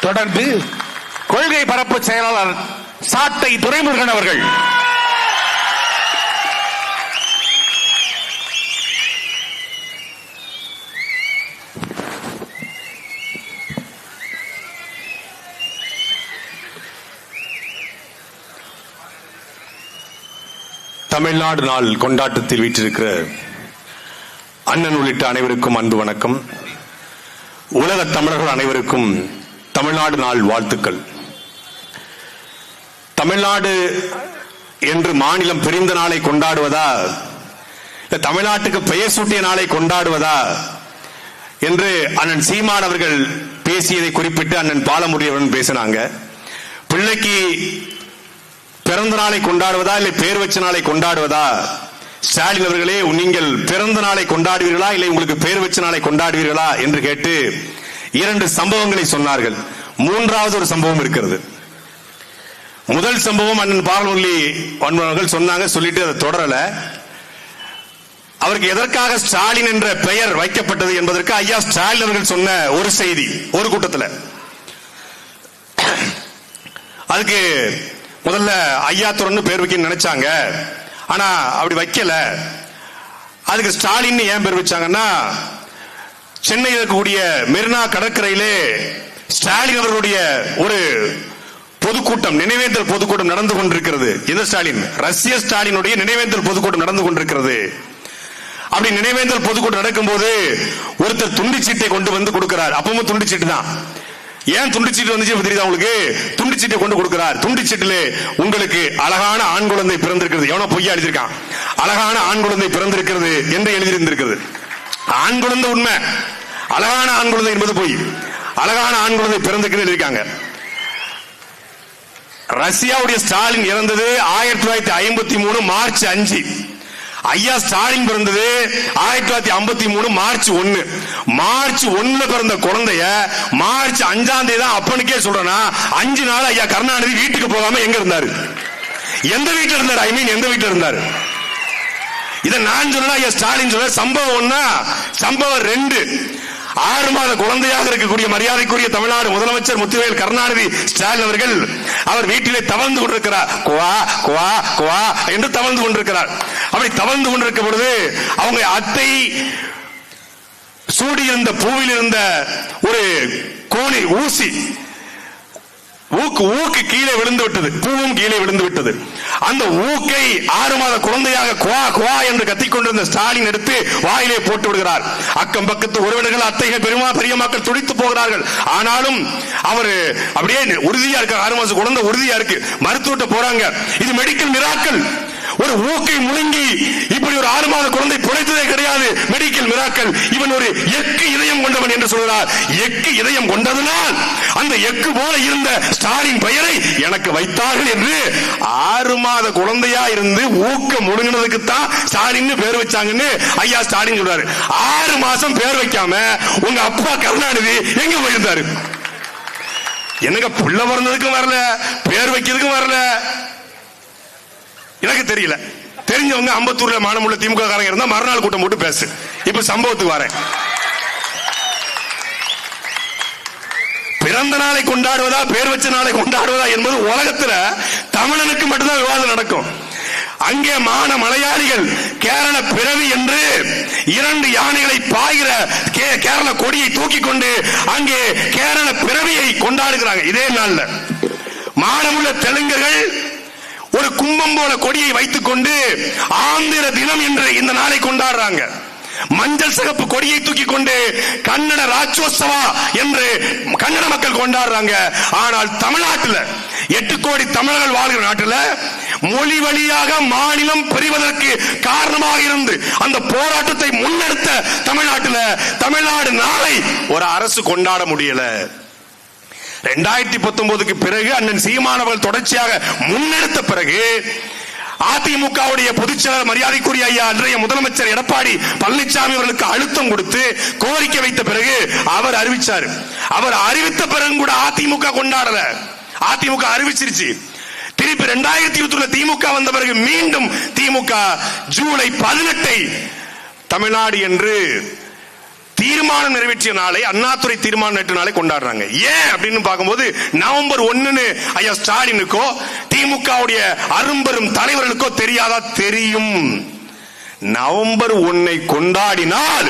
தொடர்ந்து கொள்கை பரப்பு செயலாளர் சாட்டை துரைமுருகன் அவர்கள். தமிழ்நாடு நாள் கொண்டாட்டத்தில் வீற்றிருக்கிற அண்ணன் உள்ளிட்ட அனைவருக்கும் அன்பு வணக்கம். உலக தமிழர்கள் அனைவருக்கும் தமிழ்நாடு நாள் வாழ்த்துக்கள். தமிழ்நாடு என்று மாநிலம் பிரிந்த நாளை கொண்டாடுவதா? இல்ல தமிழ்நாட்டுக்கு பெயர் சூட்டிய நாளை கொண்டாடுவதா? என்று அண்ணன் சீமான் அவர்கள் பேசியதை குறிப்பிட்டு அண்ணன் பாலமுடியவன் பேசினாங்க. பிள்ளைக்கு பிறந்த நாளை கொண்டாடுவதா? இல்லை பேர் வச்ச நாளை கொண்டாடுவதா? ஸ்டாலின் அவர்களே நீங்கள் பிறந்த நாளை கொண்டாடுவீர்களா? இல்லை உங்களுக்கு பேர் வச்ச நாளை கொண்டாடுவீர்களா? என்று கேட்டு இரண்டு சம்பவங்களை சொன்னார்கள். மூன்றாவது ஒரு சம்பவம் இருக்கிறது. முதல் சம்பவம் அண்ணன் பாலமுரளி அவர்கள் சொன்னாங்க சொல்லிட்டு அதை தொடரல. அவருக்கு எதற்காக ஸ்டாலின் என்ற பெயர் வைக்கப்பட்டது என்பதற்கு ஐயா ஸ்டாலின் அவர்கள் சொன்ன ஒரு செய்தி ஒரு கூட்டத்தில். அதுக்கு முதல்ல ஐயா துறன்னு பேர் வைக்க நினைச்சாங்க. ஆனா அப்படி வைக்கல. அதுக்கு ஸ்டாலின் ஏன் பேர் வச்சாங்கன்னா சென்னையில் இருக்கக்கூடிய மெரினா கடற்கரையிலே ஸ்டாலின் அவர்களுடைய ஒரு பொதுக்கூட்டம் நினைவேந்தல் பொதுக்கூட்டம் நடந்து கொண்டிருக்கிறது. எந்த ஸ்டாலின்? ரஷ்ய ஸ்டாலினுடைய நினைவேந்தல் பொதுக்கூட்டம் நடந்து கொண்டிருக்கிறது. அப்படி நினைவேந்தல் பொதுக்கூட்டம் நடக்கும்போது ஒருத்தர் துண்டிச்சீட்டை கொண்டு வந்து கொடுக்கிறார். அப்பவும் துண்டிச்சீட்டு தான். ஏன் துண்டிச்சீட்டு வந்துச்சு தெரியுதா உங்களுக்கு? துண்டிச்சீட்டை கொண்டு கொடுக்கிறார். துண்டுச்சீட்டுல உங்களுக்கு அழகான ஆண் குழந்தை பிறந்திருக்கிறது. எவனோ பொய்யா எழுதியிருக்கான். அழகான ஆண் குழந்தை பிறந்திருக்கிறது என்று எழுதியிருந்திருக்கிறது. ஆண் குழந்தை உண்மை. அழகான ஆண் குழந்தை என்பது போய் அழகான ஆண் குழந்தை பிறந்திருக்கிறது இருக்காங்க ரஷ்யாவுடைய ஸ்டாலின் இறந்தது ஆயிரத்தி தொள்ளாயிரத்தி ஐம்பத்தி மூணு மார்ச் அஞ்சு. ஐயா ஸ்டாலின் பிறந்தது ஆயிரத்தி தொள்ளாயிரத்தி ஐம்பத்தி மூணு மார்ச் ஒன்னு. மார்ச் ஒண்ணுல பிறந்த குழந்தைய மார்ச் அஞ்சாம் தேதி தான் அப்பனுக்கே சொல்றேன்னா அஞ்சு நாள் ஐயா கருணாநிதி வீட்டுக்கு போகாம எங்க இருந்தாரு? எந்த வீட்டுல இருந்தாரு? ஐ மீன் எந்த வீட்டுல இருந்தாரு? இதை நான் சொன்னா ஐயா ஸ்டாலின் சொல்ற சம்பவம் ஒன்னா சம்பவம் ரெண்டு. ஆறு மாத குழந்தையாக இருக்கக்கூடிய மரியாதைக்குரிய தமிழ்நாடு முதலமைச்சர் முத்துவேல் கருணாநிதி ஸ்டாலின் அவர்கள் அவர் வீட்டிலே தவழ்ந்து கொண்டிருக்கிறார். குவா குவா குவா என்று தவழ்ந்து கொண்டிருக்கிறார். அப்படி தவழ்ந்து கொண்டிருக்கும் பொழுது அவங்க அத்தை சூடியிருந்த பூவில் இருந்த ஒரு கோணி ஊசி ஊக்கு ஊக்கு கீழே விழுந்து விட்டது. பூவும் கீழே விழுந்து விட்டது. அந்த ஊக்கை ஆறு மாத குழந்தையாக குவா குவா என்று கத்திக்கொண்டிருந்த ஸ்டாலின் எடுத்து வாயிலே போட்டு விடுகிறார். அக்கம் பக்கத்து உறவினர்கள் அத்தைகள் பெருமா பெரிய மக்கள் துடித்து போகிறார்கள். ஆனாலும் அவர் அப்படியே உறுதியா இருக்க ஆறு மாசம் குழந்தை உறுதியா இருக்கு. மருத்துவட்ட போறாங்க. இது மெடிக்கல் மிராக்கள் ஒரு ஊக்கை முழுங்கி இப்படி ஒரு ஆறு மாத குழந்தை பிழைத்ததே கிடையாது மெடிக்கல் இவன் ஒரு எக்கு இதயம் கொண்டவன் என்று சொல்கிறார். எக்கு இதயம் கொண்டதுனால் அந்த எக்கு போல இருந்த ஸ்டாலின் பெயரை எனக்கு வைத்தார்கள் என்று ஆறு மாத குழந்தையா இருந்து ஊக்க முழுங்கினதுக்கு தான் ஸ்டாலின் பேர் வச்சாங்கன்னு ஐயா ஸ்டாலின் சொல்றாரு. ஆறு மாசம் பேர் வைக்காம உங்க அப்பா கருணாநிதி எங்க போயிருந்தாரு? எனக்கு புள்ள பிறந்ததுக்கும் வரல பேர் வைக்கிறதுக்கும் வரல? எனக்கு தெரியல. தெரிஞ்சவங்க அம்பத்தூர்ல மானமுள்ள திமுக காரங்க இருந்தா மறுநாள் கூட்டம் போட்டு பேசு. இப்ப சம்பவத்துக்கு வரேன். பிறந்த நாளை கொண்டாடுவதா பேர் வச்ச நாளை கொண்டாடுவதா என்பது உலகத்துல தமிழனுக்கு மட்டும்தான் விவாதம் நடக்கும். அங்கே மான மலையாளிகள் கேரள பிறவி என்று இரண்டு யானைகளை பாய்கிற கே- கேரள கொடியை தூக்கி கொண்டு அங்கே கேரள பிறவியை கொண்டாடுகிறாங்க. இதே நாள்ல. மானமுள்ள தெலுங்குகள் ஒரு கும்பம் போல கொடியை வைத்துக் கொண்டு ஆந்திர தினம் என்று இந்த நாளை கொண்டாடுறாங்க. மஞ்சள் சிகப்பு கொடியை தூக்கி கொண்டு கன்னட ராஜோத்சவா என்று கன்னட மக்கள் கொண்டாடுறாங்க. ஆனால் தமிழ்நாட்டில் எட்டு கோடி தமிழர்கள் வாழ்கிற நாட்டில் மொழி வழியாக மாநிலம் பெறுவதற்கு காரணமாக இருந்து அந்த போராட்டத்தை முன்னெடுத்த தமிழ்நாட்டில் தமிழ்நாடு நாளை ஒரு அரசு கொண்டாட முடியல. ரெண்டாயிரத்தி பத்தொன்பதுக்கு பிறகு அண்ணன் சீமானவர்கள் தொடர்ச்சியாக முன்னெடுத்த பிறகு அதிமுகவுடைய பொதுச்செயலர் மரியாதைக்குரிய ஐயா அன்றைய முதலமைச்சர் எடப்பாடி பழனிசாமி அவர்களுக்கு அழுத்தம் கொடுத்து கோரிக்கை வைத்த பிறகு அவர் அறிவிச்சார். அவர் அறிவித்த பிறகு கூட அதிமுக கொண்டாடல. அதிமுக அறிவிச்சிருச்சு. திருப்பி ரெண்டாயிரத்தி இருபத்தி திமுக வந்த பிறகு மீண்டும் திமுக ஜூலை பதினெட்டை தமிழ்நாடு என்று தீர்மானம் நிறைவேற்றிய நாளை அண்ணாதுரை தீர்மானம் நேற்று நாளை கொண்டாடுறாங்க. ஏன் அப்படின்னு பார்க்கும்போது நவம்பர் ஒன்னு ஐயா ஸ்டாலினுக்கோ திமுகவுடைய அரும்பெரும் தலைவர்களுக்கோ தெரியாதா தெரியும். நவம்பர் ஒன்னை கொண்டாடினால்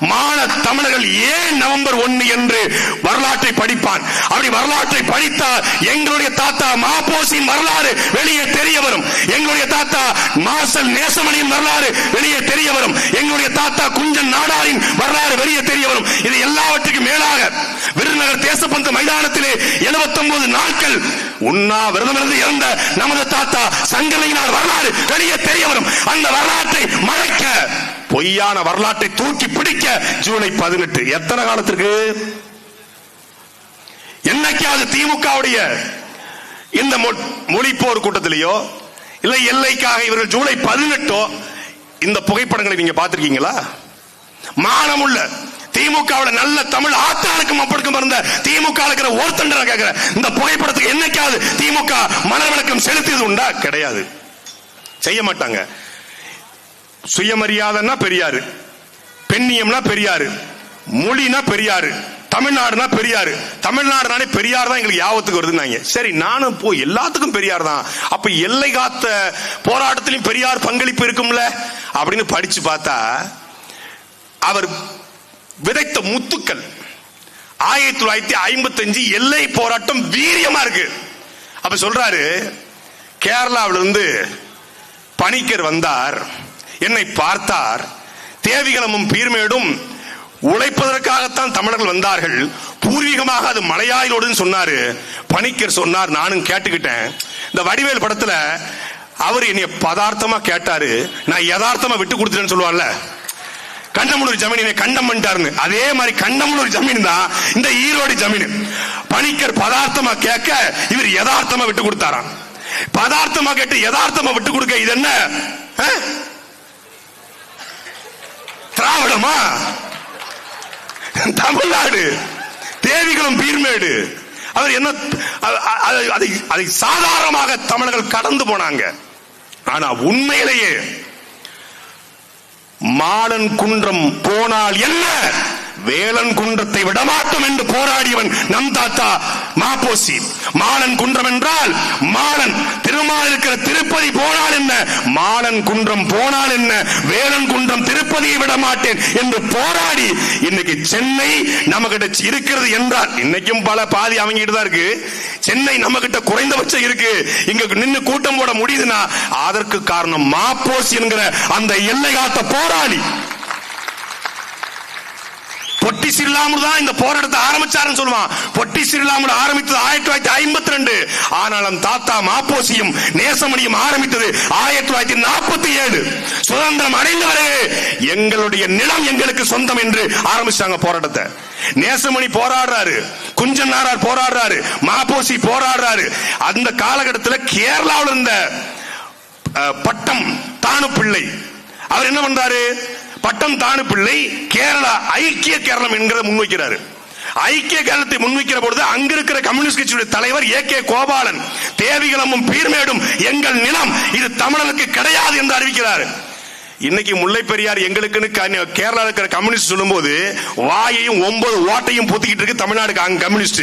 மாண தமிழர்கள் ஏன் நவம்பர் ஒன்னு என்று வரலாற்றை படிப்பான்? அப்படி வரலாற்றை படித்தால் எங்களுடைய தாத்தா மாபோசின் வரலாறு வெளியே தெரிய வரும். எங்களுடைய தாத்தா மாசல் நேசமணியின் வரலாறு வெளியே தெரிய வரும். எங்களுடைய தாத்தா குஞ்சன் நாடாரின் வரலாறு வெளியே தெரிய வரும். இது எல்லாவற்றுக்கும் மேலாக விருதுநகர் தேசப்பந்து மைதானத்திலே 79 நாட்கள் உண்ணா விரதமிருந்து இறந்த நமது தாத்தா சங்கரையினார் வரலாறு வெளியே தெரிய வரும். அந்த வரலாற்றை மறைக்க பொய்யான வரலாற்றை தூக்கி பிடிக்க ஜூலை பதினெட்டு. எத்தனை காலத்திற்கு? என்னைக்காவது திமுகவுடைய இந்த மொ- மொழிப்போர் கூட்டத்திலேயோ இல்லை எல்லைக்காக இவர்கள் ஜூலை பதினெட்டோ இந்த புகைப்படங்களை நீங்க பார்த்திருக்கீங்களா? மானமுள்ள திமுகவுல நல்ல தமிழ் ஆத்தாளுக்கும் அப்படிக்கும் இருந்த திமுக இருக்கிற ஒருத்தன் இந்த புகைப்படத்துக்கு என்னைக்காவது திமுக மனவிளக்கம் விளக்கம் செலுத்தியது உண்டா? கிடையாது. செய்ய மாட்டாங்க. சுயமரியாதைன்னா பெரியாரு. பெண்ணியம்னா பெரியாரு. மொழினா பெரியாரு. தமிழ்நாடுனா பெரியாரு. தமிழ்நாடுனாலே பெரியார் தான் எங்களுக்கு யாபத்துக்கு வருதுன்னாங்க. சரி நானும் போ எல்லாத்துக்கும் பெரியார் தான். அப்ப எல்லை காத்த போராட்டத்திலும் பெரியார் பங்களிப்பு இருக்கும்ல? அப்படின்னு படிச்சு பார்த்தா அவர் விதைத்த முத்துக்கள். ஆயிரத்தி தொள்ளாயிரத்தி ஐம்பத்தஞ்சு எல்லை போராட்டம் வீரியமா இருக்கு. அப்ப சொல்றாரு கேரளாவிலிருந்து பணிக்கர் வந்தார். என்னை பார்த்தார். தேவிகளமும் பீர்மேடும் உழைப்பதற்காகத்தான் தமிழர்கள் வந்தார்கள். பூர்வீகமாக அது மலையாயிலோடுன்னு சொன்னாரு. பணிக்கர் சொன்னார் நானும் கேட்டுக்கிட்டேன். இந்த வடிவேல் படத்துல அவர் என்னைய பதார்த்தமா கேட்டாரு. நான் யதார்த்தமா விட்டு கொடுத்துட்டேன்னு சொல்லுவார்ல. கண்டமனூர் ஜமீனை கண்டம் பண்ணிட்டாருன்னு. அதே மாதிரி கண்டமனூர் ஜமீன் தான் இந்த ஈரோடு ஜமீன். பணிக்கர் பதார்த்தமா கேட்க இவர் யதார்த்தமா விட்டு கொடுத்தாராம். பதார்த்தமா கேட்டு யதார்த்தமா விட்டு கொடுக்க இது என்ன? திராவிடமா தமிழ்நாடு. தேவிகளும் பீர்மேடு. அவர் என்ன அதை சாதாரணமாக தமிழர்கள் கடந்து போனாங்க. ஆனா உண்மையிலேயே மாடன் குன்றம் போனால் என்ன? வேலன் குன்றத்தை விடமாட்டோம் என்று போராடியவன் நம் தாத்தா மாப்போசி. மாலன் குன்றம் என்றால் மாலன் திருமால் இருக்கிற திருப்பதி போனால் என்ன? மாலன் குன்றம் போனால் என்ன? வேலன் குன்றம் திருப்பதியை விட மாட்டேன் என்று போராடி இன்னைக்கு சென்னை நம்ம கிட்ட இருக்கிறது என்றால் இன்னைக்கும் பல பாதி அவங்கிட்டு தான் இருக்கு. சென்னை நம்ம கிட்ட குறைந்தபட்சம் இருக்கு. இங்க நின்னு கூட்டம் போட முடியுதுன்னா அதற்கு காரணம் மாப்போசி என்கிற அந்த எல்லை காத்த போராளி. பொட்டி சிறிலாமூர் தான் இந்த போராட்டத்தை ஆரம்பிச்சாருன்னு சொல்லுவான். பொட்டி சிறிலாமூர் ஆரம்பித்தது ஆயிரத்தி தொள்ளாயிரத்தி ஐம்பத்தி ரெண்டு. ஆனாலும் தாத்தா மாப்போசியும் நேசமணியும் ஆரம்பித்தது ஆயிரத்தி தொள்ளாயிரத்தி நாற்பத்தி ஏழு. சுதந்திரம் அடைந்தவரே எங்களுடைய நிலம் எங்களுக்கு சொந்தம் என்று ஆரம்பிச்சாங்க போராட்டத்தை. நேசமணி போராடுறாரு குஞ்சன் நாரார் போராடுறாரு மாப்போசி போராடுறாரு. அந்த காலகட்டத்தில் கேரளாவில் இருந்த அஹ், பட்டம் தானு பிள்ளை அவர் என்ன பண்றாரு? பட்டம் தானு பிள்ளை கேரளா ஐக்கிய கேரளம் என்கிறத முன்வைக்கிறாரு ஐக்கிய கேரளத்தை முன்வைக்கிற பொழுது அங்க இருக்கிற கம்யூனிஸ்ட் கட்சியுடைய தலைவர் ஏ கே கோபாலன் தேவிகளமும் பீர்மேடும் எங்கள் நிலம் இது தமிழனுக்கு கிடையாது என்று அறிவிக்கிறார். இன்னைக்கு முல்லை பெரியார் எங்களுக்குன்னு கேரளா இருக்கிற கம்யூனிஸ்ட் சொல்லும்போது வாயையும் ஒன்பது ஓட்டையும் பொத்திக்கிட்டு இருக்கு தமிழ்நாடு கம்யூனிஸ்ட்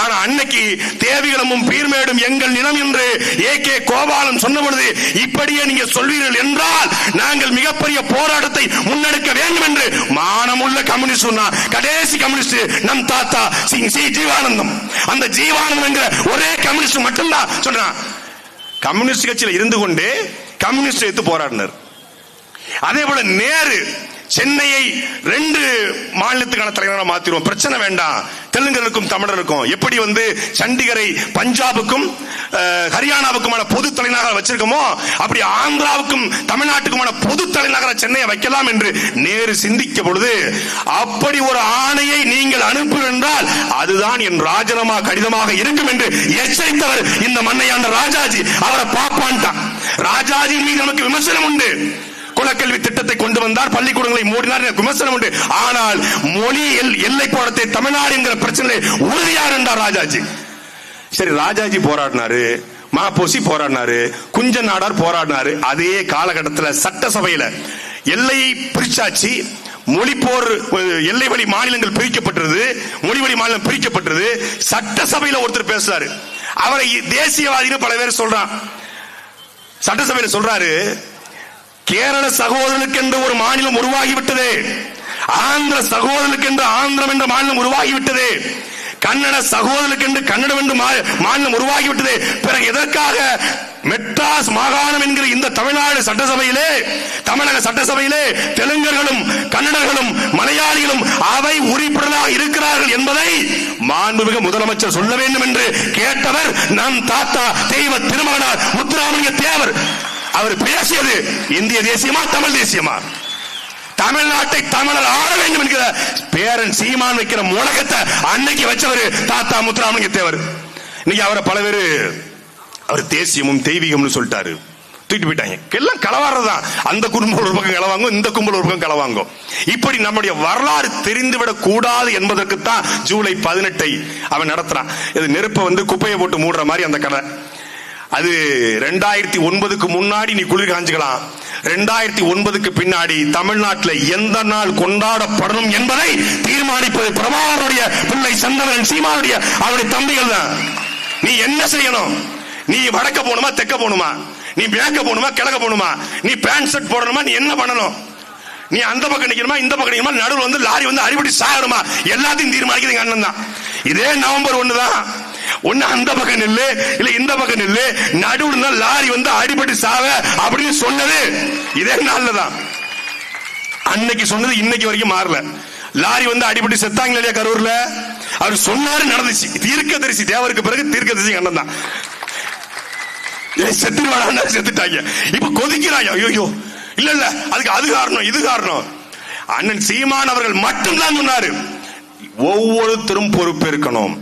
ஆனா அன்னைக்கு தேவிகளமும் பீர்மேடும் எங்கள் நிலம் என்று ஏ கே கோபாலன் சொன்ன பொழுது இப்படியே நீங்க சொல்வீர்கள் என்றால் நாங்கள் மிகப்பெரிய போராட்டத்தை முன்னெடுக்க வேண்டும் என்று மானமுள்ள கம்யூனிஸ்ட் சொன்னா கடைசி கம்யூனிஸ்ட் நம் தாத்தா சிங் சி ஜீவானந்தம். அந்த ஜீவானந்தம் ஒரே கம்யூனிஸ்ட் மட்டும்தான் சொல்றான் கம்யூனிஸ்ட் கட்சியில் இருந்து கொண்டு கம்யூனிஸ்ட் எடுத்து போராடினார். அதே போல நேரு சென்னையை ரெண்டு மாநிலத்துக்கான தலைவராக மாத்திருவோம். பிரச்சனை வேண்டாம். தெலுங்கருக்கும் தமிழருக்கும். எப்படி வந்து சண்டிகரை பஞ்சாபுக்கும் ஹரியானாவுக்குமான பொது தலைநகர வச்சிருக்கோமோ அப்படி ஆந்திராவுக்கும் தமிழ்நாட்டுக்குமான பொது தலைநகர சென்னையை வைக்கலாம் என்று நேரு சிந்திக்க பொழுது அப்படி ஒரு ஆணையை நீங்கள் அனுப்பு என்றால் அதுதான் என் ராஜினாமா கடிதமாக இருக்கும் என்று எச்சரித்தவர் இந்த மண்ணையாண்ட ராஜாஜி. அவரை பாப்பான்ட்டான். ராஜாஜி மீது நமக்கு விமர்சனம் உண்டு. குலக்கல்வி திட்டத்தை கொண்டு வந்தார் பள்ளிக்கூடங்களை மூடினார் எனக்கு விமர்சனம் உண்டு. ஆனால் மொழியில் எல்லை போடத்தை தமிழ்நாடு என்கிற பிரச்சனை உறுதியா இருந்தார் ராஜாஜி. சரி ராஜாஜி போராடினாரு மாப்போசி போராடினாரு குஞ்ச நாடார் போராடினாரு. அதே காலகட்டத்தில் சட்டசபையில எல்லையை பிரிச்சாச்சு. மொழிப்போர் அஹ், எல்லை வழி மாநிலங்கள் பிரிக்கப்பட்டது மொழி வழி மாநிலம் பிரிக்கப்பட்டது சட்டசபையில ஒருத்தர் பேசுறாரு. அவரை தேசியவாதின்னு பல பேர் சொல்றான். சட்டசபையில சொல்றாரு கேரள சகோதரனுக்கு என்று ஒரு மாநிலம் உருவாகிவிட்டது. ஆந்திர சகோதரனுக்கு என்று ஆந்திரம் என்ற மாநிலம் உருவாகிவிட்டது. கன்னட சகோதரனுக்கு என்று கன்னடம் என்று மா- மாநிலம் உருவாகிவிட்டது. பிறகு எதற்காக மெட்ராஸ் மாகாணம் என்கிற இந்த தமிழ்நாடு சட்டசபையிலே தமிழக சட்டசபையிலே தெலுங்கர்களும் கன்னடர்களும் மலையாளிகளும் அவை உறுப்பினராக இருக்கிறார்கள் என்பதை மாண்புமிகு முதலமைச்சர் சொல்ல வேண்டும் என்று கேட்டவர் நம் தாத்தா தெய்வ திருமகனார் முத்துராமலிங்க தேவர். அவர் பேசியது இந்திய தேசியமா தமிழ் தேசியமா? தமிழ்நாட்டை தமிழர் ஆள வேண்டும் என்கிற பேரன் சீமான் வைக்கிற முழக்கத்தை அன்னைக்கு வச்சவர் தாத்தா முத்துராமலிங்க தேவர். இன்னைக்கு அவரை பல பேர் அவர் தேசியமும் தெய்வீகம்னு சொல்லிட்டாரு. தூக்கிட்டு போயிட்டாங்க. எல்லாம் களவாடுறதுதான். அந்த குடும்பம் ஒரு பக்கம் களவாங்கும் இந்த கும்பல் ஒரு பக்கம் களவாங்கும். இப்படி நம்முடைய வரலாறு தெரிந்துவிடக் கூடாது என்பதற்குத்தான் ஜூலை பதினெட்டை அவன் நடத்துறான். இது நெருப்பை வந்து குப்பையை போட்டு மூடுற மாதிரி அந்த கதை. அது ரெண்டாயிரத்தி ஒன்பதுக்கு முன்னாடி நீ குளிர் காஞ்சுக்கலாம். ரெண்டாயிரத்தி ஒன்பதுக்கு பின்னாடி தமிழ்நாட்டில் எந்த நாள் கொண்டாடப்படணும் என்பதை தீர்மானிப்பது பிரபாகருடைய பிள்ளை சந்தவன் சீமானுடைய அவருடைய தம்பிகள் தான். நீ என்ன செய்யணும்? நீ வடக்க போகணுமா தெற்க போகணுமா? நீ மேக்க போகணுமா கிழக்க போகணுமா? நீ பேண்ட் ஷர்ட் போடணுமா நீ என்ன பண்ணணும்? நீ அந்த பக்கம் நிக்கணுமா இந்த பக்கம் நிக்கணுமா? நடுவில் வந்து லாரி வந்து அடிபடி சாகணுமா? எல்லாத்தையும் தீர்மானிக்கிறது எங்க அண்ணன் தான். இதே நவம்பர் ஒன்று தான் ஒண்ணு அந்த பக்கம் நில்லு இல்ல இந்த பக்கம் நில்லு. நடுவுல லாரி வந்து அடிபட்டு சாவ அப்படின்னு சொன்னது இதே நாள்ல தான் அன்னைக்கு சொன்னது இன்னைக்கு வரைக்கும் மாறல. லாரி வந்து அடிபட்டு செத்தாங்க இல்லையா கரூர்ல? அவர் சொன்னாரு நடந்துச்சு. தீர்க்க தரிசி தேவருக்கு பிறகு தீர்க்க தரிசி அண்ணன் தான் செத்துருவாடா செத்துட்டாங்க. இப்ப கொதிக்கிறாங்க. ஐயோ இல்ல இல்ல. அதுக்கு அது காரணம் இது காரணம். அண்ணன் சீமான் அவர்கள் மட்டும்தான் சொன்னாரு. ஒவ்வொருத்தரும் பொறுப்பேற்கணும்.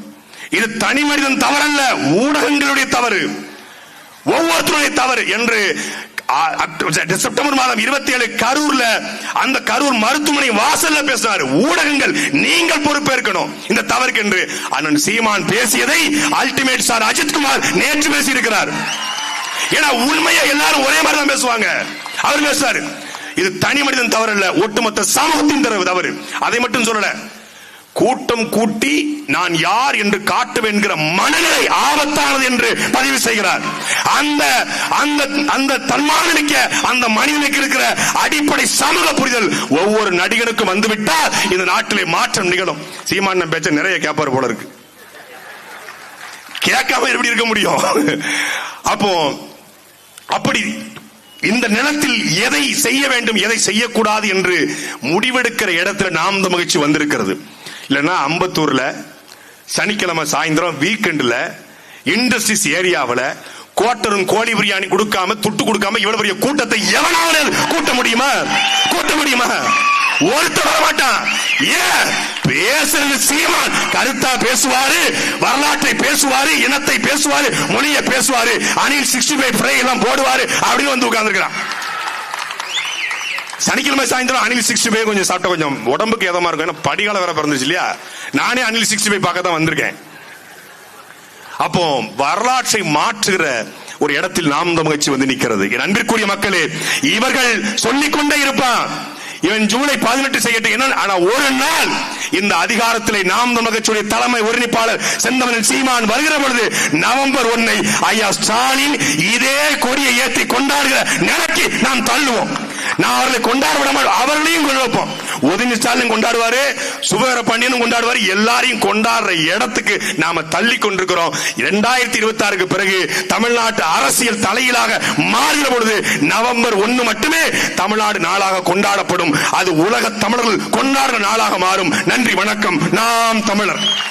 இது தனி மனிதன் தவறல்ல ஊடகங்களுடைய தவறு. ஒவ்வொருத்தருடைய தவறு என்று அக்டோபர் செப்டம்பர் மாதம் இருபத்தி ஏழு கரூர்ல அந்த கரூர் மருத்துவமனை வாசல்ல பேசினார் ஊடகங்கள் நீங்கள் பொறுப்பேற்கணும். இந்த தவறுக்கு என்று அண்ணன் சீமான் பேசியதை அல்டிமேட் சார் அஜித்குமார் நேற்று பேசியிருக்கிறார். ஏன்னா உண்மையை எல்லாரும் ஒரே மாதிரி தான் பேசுவாங்க. அவர் பேசுறாரு இது தனி மனிதன் தவறு இல்ல ஒட்டுமொத்த சமூகத்தின் தவறு. அதை மட்டும் சொல்லல கூட்டம் கூட்டி நான் யார் என்று காட்டுவேன் என்கிற மனநிலை ஆபத்தானது என்று பதிவு செய்கிறார். அந்த அந்த அந்த தன்மானமிக்க அந்த மனிதனுக்கு இருக்கிற அடிப்படை சமூக புரிதல் ஒவ்வொரு நடிகனுக்கும் வந்துவிட்டால் இந்த நாட்டிலே மாற்றம் நிகழும். சீமான பேச்ச நிறைய கேப்பார் போல இருக்கு. கேட்காம எப்படி இருக்க முடியும்? அப்போ அப்படி இந்த நிலத்தில் எதை செய்ய வேண்டும் எதை செய்யக்கூடாது என்று முடிவெடுக்கிற இடத்துல நாம் இந்த மகிழ்ச்சி வந்திருக்கிறது. இல்லைன்னா அம்பத்தூர்ல சனிக்கிழமை சாயந்தரம் வீக்கெண்ட்ல இண்டஸ்ட்ரீஸ் ஏரியாவில் கோட்டரும் கோழி பிரியாணி கொடுக்காம துட்டு கொடுக்காம இவ்வளவு பெரிய கூட்டத்தை எவனாவது கூட்ட முடியுமா? கூட்ட முடியுமா? ஒருத்தர் வர மாட்டான். ஏன் பேசுறது சீமான். கருத்தா பேசுவாரு வரலாற்றை பேசுவாரு இனத்தை பேசுவாரு மொழியை பேசுவாரு. அணில் சிக்ஸ்டி ஃபைவ் ஃப்ரை எல்லாம் போடுவாரு அப்படின்னு வந்து உட்கார்ந்துருக்கிறான். சனிக்கிழமை சாயந்தரம் அனில் சிக்ஸ்டி ஃபைவ் கொஞ்சம் சாப்பிட்டா கொஞ்சம் உடம்புக்கு எதமா இருக்கும். ஏன்னா படிகால வேற பிறந்துச்சு இல்லையா? நானே அனில் சிக்ஸ்டி ஃபைவ் பார்க்க தான் வந்திருக்கேன். அப்போ வரலாற்றை மாற்றுகிற ஒரு இடத்தில் நாம் முயற்சி வந்து நிற்கிறது. என் அன்பிற்குரிய மக்களே இவர்கள் சொல்லிக் கொண்டே இருப்பான். இவன் ஜூலை பதினெட்டு செய்யட்டும். என்ன? ஆனா ஒரு நாள் இந்த அதிகாரத்திலே நாம் தமிழகத்துடைய தலைமை ஒருங்கிணைப்பாளர் செந்தமனன் சீமான் வருகிற பொழுது நவம்பர் ஒன்னை ஐயா ஸ்டாலின் இதே கொடியை ஏற்றி கொண்டாடுகிற நிலைக்கு நாம் தள்ளுவோம். நான் அவர்களை கொண்டாட விடாமல் அவர்களையும் கொண்டு வைப்போம். உதயநிதி ஸ்டாலின் கொண்டாடுவாரு சுபகர பாண்டியனும் கொண்டாடுவாரு. எல்லாரையும் கொண்டாடுற இடத்துக்கு நாம தள்ளி கொண்டிருக்கிறோம். இரண்டாயிரத்தி இருபத்தி ஆறுக்கு பிறகு தமிழ்நாட்டு அரசியல் தலையிலாக மாறுகிற பொழுது நவம்பர் ஒன்னு மட்டுமே தமிழ்நாடு நாளாக கொண்டாடப்படும். அது உலக தமிழர்கள் கொண்டாடுற நாளாக மாறும். நன்றி வணக்கம். நாம் தமிழர்.